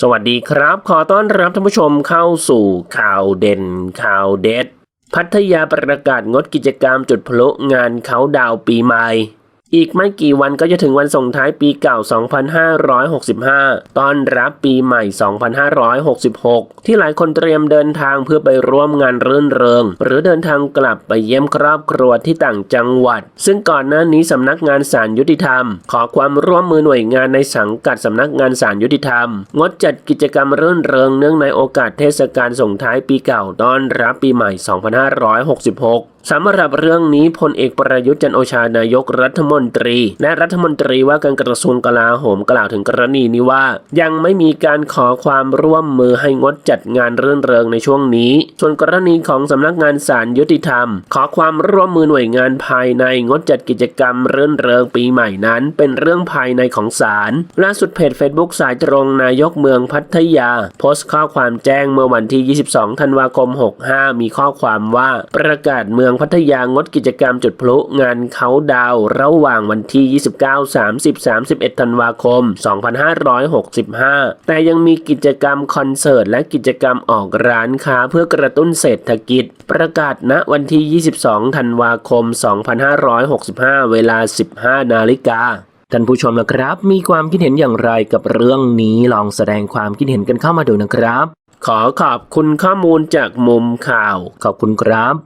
สวัสดีครับ ขอต้อนรับท่านผู้ชมเข้าสู่ข่าวเด่นข่าวเด็ด พัทยาประกาศงดกิจกรรมจุดพลุงานเขาดาวปีใหม่ อีกไม่กี่วันก็จะถึงวันส่งท้ายปีเก่า 2565 ต้อนรับปีใหม่ 2566 ที่หลายคนเตรียมเดินทางเพื่อไปร่วมงานรื่นเริง หรือเดินทางกลับไปเยี่ยมครอบครัวที่ต่างจังหวัด ซึ่งก่อนหน้านี้สำนักงานศาลยุติธรรม ขอความร่วมมือหน่วยงานในสังกัดสำนักงานศาลยุติธรรม งดจัดกิจกรรมรื่นเริงเนื่องในโอกาสเทศกาลส่งท้ายปีเก่าต้อนรับปีใหม่ 2566 สำหรับเรื่องนี้พลเอกประยุทธ์จันโอชานายกรัฐมนตรี และรัฐมนตรีว่าการกระทรวงกลาโหมกล่าวถึงกรณีนี้ว่า ยังไม่มีการขอความร่วมมือให้งดจัดงานเรื่นเริงในช่วงนี้ ส่วนกรณีของสำนักงานศาลยุติธรรม ขอความร่วมมือหน่วยงานภายในงดจัดกิจกรรมเรื่นเริงปีใหม่นั้น เป็นเรื่องภายในของศาลล่าสุดเพจ Facebook สายตรงนายกเมืองพัทยา โพสต์ข้อความแจ้งเมื่อวันที่ 22 ธันวาคม 65 มีข้อความว่าประกาศเมืองพัทยางดกิจกรรมจุดพลุงานเขาดาวระหว่างวันที่ 29 30 31 ธันวาคม 2565 แต่ยังมีกิจกรรมคอนเสิร์ตและกิจกรรมออกร้านค้าเพื่อกระตุ้นเศรษฐกิจ ประกาศณวันที่ 22 ธันวาคม 2565 เวลา 15 นาฬิกาท่านผู้ชมนะครับ มีความคิดเห็นอย่างไรกับเรื่องนี้ลองแสดงความคิดเห็นกันเข้ามาดูนะครับ ขอขอบคุณข้อมูลจากมุมข่าว ขอบคุณครับ